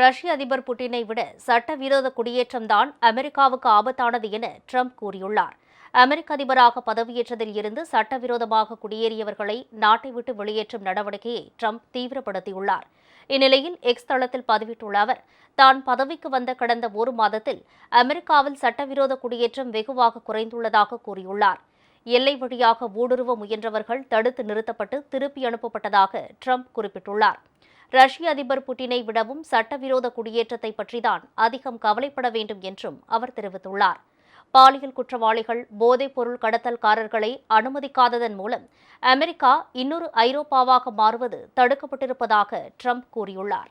ரஷ்ய அதிபர் புட்டினை விட சட்டவிரோத குடியேற்றம்தான் அமெரிக்காவுக்கு ஆபத்தானது என ட்ரம்ப் கூறியுள்ளார். அமெரிக்க அதிபராக பதவியேற்றதில் இருந்து சட்டவிரோதமாக குடியேறியவர்களை நாட்டை விட்டு வெளியேற்றும் நடவடிக்கையை ட்ரம்ப் தீவிரப்படுத்தியுள்ளார். இந்நிலையில் எக்ஸ் தளத்தில் பதிவிட்டுள்ள அவர் தான் பதவிக்கு வந்த கடந்த ஒரு மாதத்தில் அமெரிக்காவில் சட்டவிரோத குடியேற்றம் வெகுவாக குறைந்துள்ளதாக கூறியுள்ளார். எல்லை வழியாக ஊடுருவ முயன்றவர்கள் தடுத்து நிறுத்தப்பட்டு திருப்பி அனுப்பப்பட்டதாக ட்ரம்ப் குறிப்பிட்டுள்ளார். ரஷ்ய அதிபர் புட்டினை விடவும் சட்டவிரோத குடியேற்றத்தை பற்றிதான் அதிகம் கவலைப்பட வேண்டும் என்றும் அவர் தெரிவித்துள்ளார். பாலியல் குற்றவாளிகள் போதைப் பொருள் கடத்தல்காரர்களை அனுமதிக்காததன் மூலம் அமெரிக்கா இன்னொரு ஐரோப்பாவாக மாறுவது தடுக்கப்பட்டிருப்பதாக ட்ரம்ப் கூறியுள்ளார்.